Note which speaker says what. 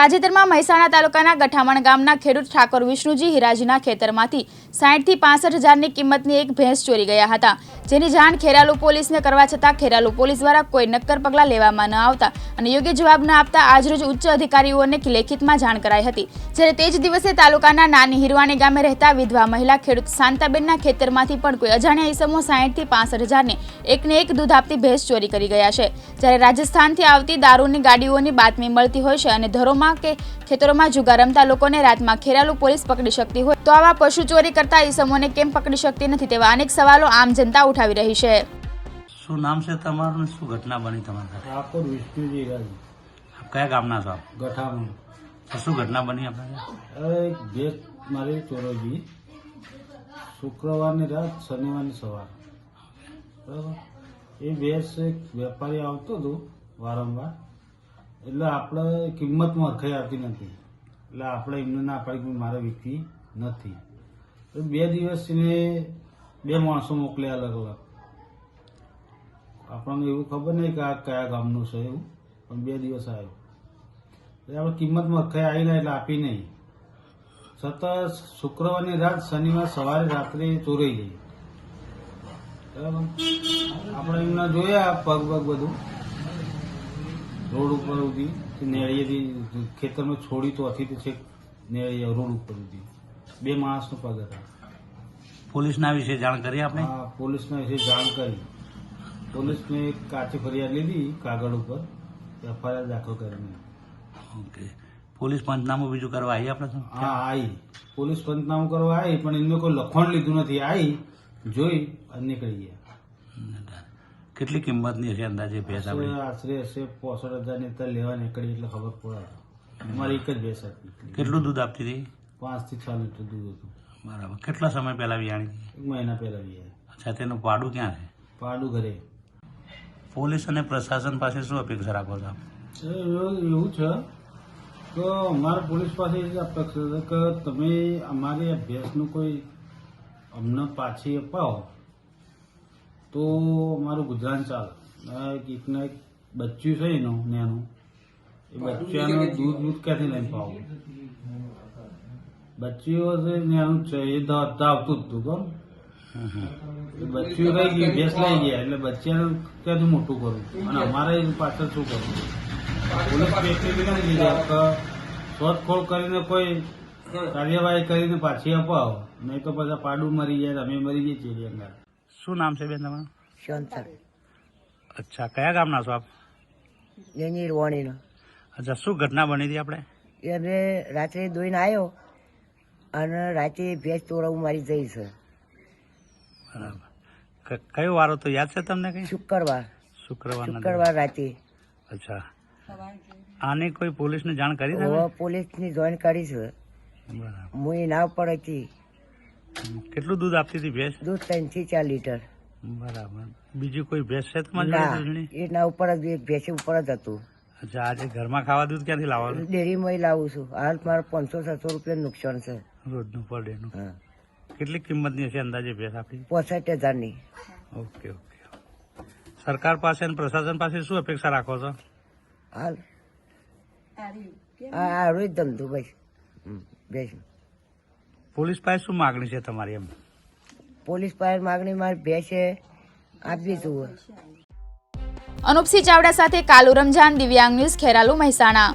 Speaker 1: તાજેતરમાં મહેસાણા તાલુકાના ગઠામણ ગામના ખેડૂત ઠાકોર વિષ્ણુજી હિરાજીના ખેતરમાંથી સાઠથી પાસઠ હજારની કિંમતની એક ભેંસ ચોરી ગયા હતા, જેની જાણ ખેરાલુ પોલીસને કરવા છતાં ખેરાલુ પોલીસ દ્વારા કોઈ નક્કર પગલાં લેવામાં ન આવતા અને યોગ્ય જવાબ ન આપતા આજરોજ ઉચ્ચ અધિકારીઓને લેખિતમાં જાણ કરાઈ હતી. જ્યારે તે જ દિવસે તાલુકાના નાની હિરવાણી ગામે રહેતા વિધવા મહિલા ખેડૂત શાંતાબેનના ખેતરમાંથી પણ કોઈ અજાણ્યા ઈસમો સાઠથી પાસઠ હજારની એકને એક દૂધ આપતી ભેંસ ચોરી કરી ગયા છે. જ્યારે રાજસ્થાનથી આવતી દારૂની ગાડીઓની બાતમી મળતી હોય છે અને ઘરોમાં કે ખેતરોમાં જુગાર રમતા લોકોને રાતમાં ખેરાલુ પોલીસ પકડી શકતી હોય તો આવા પશુ ચોરી કરતા ઈસમોને કેમ પકડી શકતી નથી તેવા અનેક સવાલો આમ જનતા ઉઠાવી રહી છે.
Speaker 2: શું નામ છે તમારું શું ઘટના બની તમારી સાથે?
Speaker 3: ઠાકોર વિષ્ણુજી રાજ
Speaker 2: આપ કયા ગામના છો આપ?
Speaker 3: ગઠામણ.
Speaker 2: શું ઘટના બની આપણે
Speaker 3: બે મારી ચોરોજી. શુક્રવારની રાત શનિવારની સવાર. બરાબર? એ ભેંસ એક વેપારી આવતો હતો વારંવાર. એટલે આપણે કિંમતમાં અરખાઈ આવતી નથી. એટલે આપણે એમને ના પાડી મારે વીકવી નથી. બે દિવસ ને બે માણસો મોકલ્યા અલગ અલગ. આપણને એવું ખબર નહીં કે આ કયા ગામનું છે એવું, પણ બે દિવસ આવ્યો. એટલે આપણે કિંમતમાં અખાઈ આવીને એટલે આપી નહીં. સતત શુક્રવારની રાત શનિવાર સવારે રાત્રે ચોરાઈ ગઈ. બરાબર? આપણે એમને જોયા પગ પગ બધું. રોડ ઉપર સુધી નેળીએથી ખેતરમાં છોડી તો હતી તો છેક નેળીએ રોડ ઉપર ઉધી બે માણસનો પગ હતા.
Speaker 2: પોલીસના વિશે જાણ કરી આપણે
Speaker 3: આ પોલીસને વિશે જાણ કરી. પોલીસને કાચી ફરિયાદ લીધી કાગળ ઉપર. એફઆઈઆર દાખલ કરીને.
Speaker 2: ઓકે. પોલીસ પંચનામું બીજું કરવા આવી આપણે
Speaker 3: હા આવી પોલીસ પંચનામું કરવા આવી પણ એમને કોઈ લખણ લીધું નથી. આવી જોઈ અને નીકળી ગયા.
Speaker 2: કેટલી કિંમતની હશે અંદાજે ભેંસ
Speaker 3: આશરે આશરે હશે પોસઠ હજારની અત્યારે લેવા નીકળી એટલે ખબર પડે. અમારી એક જ ભેંસ હતી
Speaker 2: કેટલું દૂધ આપતી હતી?
Speaker 3: પાંચથી છ લીટર દૂધ હતું.
Speaker 2: બરાબર. કેટલા સમય પહેલા વિયાણી
Speaker 3: એક મહિના પહેલા વિયાણી
Speaker 2: અચ્છા તેનું પાડું ક્યાં છે?
Speaker 3: પાડું ઘરે.
Speaker 2: પોલીસ અને પ્રશાસન પાસે શું અપેક્ષા રાખો છો?
Speaker 3: એવું એવું છે તો અમારે પોલીસ પાસે એ જ અપેક્ષા છે કે તમે અમારી અભ્યાસનું કોઈ અમને પાછી અપાવો તો અમારું ગુજરાન ચાલે. એક એકના એક બચ્ચું છે એનું નાનું. એ બચ્ચાનું દૂધ દૂધ ક્યાંથી લઈને પાવું? બચ્ચીઓ છે એનું છે એ ધ- આવતું જ હતું. એ બચ્ચું રહી ગયું? ભેંસ લઈ ગયા એટલે બચ્ચાને ક્યાંથી મોટું કરવું અને અમારે પાછળ શું કરવું પોલીસ લીધા શોધખોળ કરીને કોઈ કાર્યવાહી કરીને પાછી અપાવો. નહીં તો પછી પાડું મરી જાય અમે મરી જઈએ છીએ અંદર.
Speaker 2: શું નામ છે બેન તમારું?
Speaker 4: શાંતર.
Speaker 2: અચ્છા કયા ગામના છો આપ?
Speaker 4: એની વાણીનો.
Speaker 2: અચ્છા શું ઘટના બની હતી આપણે?
Speaker 4: એને રાત્રે દોઈને આવ્યો અને રાતે ભેંસ તોડાવું મારી જઈ છે
Speaker 2: બરાબર કયો વારો તો યાદ છે તમને કઈ?
Speaker 4: શુક્રવાર.
Speaker 2: શુક્રવાર
Speaker 4: શુક્રવાર રાતે.
Speaker 2: અચ્છા. આને કોઈ પોલીસને જાણ કરી તમે?
Speaker 4: પોલીસની જોઈન કરી છે. હું એ નાવ પર હતી
Speaker 2: કેટલું દૂધ આપતી હતી ભેંસ
Speaker 4: દૂધ ત્રણથી ચાર લીટર.
Speaker 2: બરાબર. બીજી કોઈ ભેંસ છે તમારી જોડે
Speaker 4: એ ના ઉપર જ ભેંસ ઉપર જ હતું.
Speaker 2: અચ્છા આજે ઘરમાં ખાવા દૂધ ક્યાંથી લાવવાનું?
Speaker 4: ડેરીમાં લાવું છું. હાલ મારે પાંચસો સાતસો રૂપિયા નુકસાન છે.
Speaker 2: રોજનું પર ડેનું?
Speaker 4: હા.
Speaker 2: કેટલી કિંમતની હશે અંદાજે ભેંસ આપણી?
Speaker 4: પોસઠ હજારની.
Speaker 2: Okay okay. સરકાર પાસે અને પ્રશાસન પાસે શું અપેક્ષા રાખો છો?
Speaker 4: હાલ. હા જ ધંધો ભાઈ. ભેંસ.
Speaker 2: પોલીસ પાસે શું માગણી છે તમારી એમ?
Speaker 4: પોલીસ પાસે માગણી મારી ભેંસે આપવી દીધું
Speaker 1: અનુપસિંહ ચાવડા સાથે કાલુ રમઝાન દિવ્યાંગ ન્યૂઝ ખેરાલુ મહેસાણા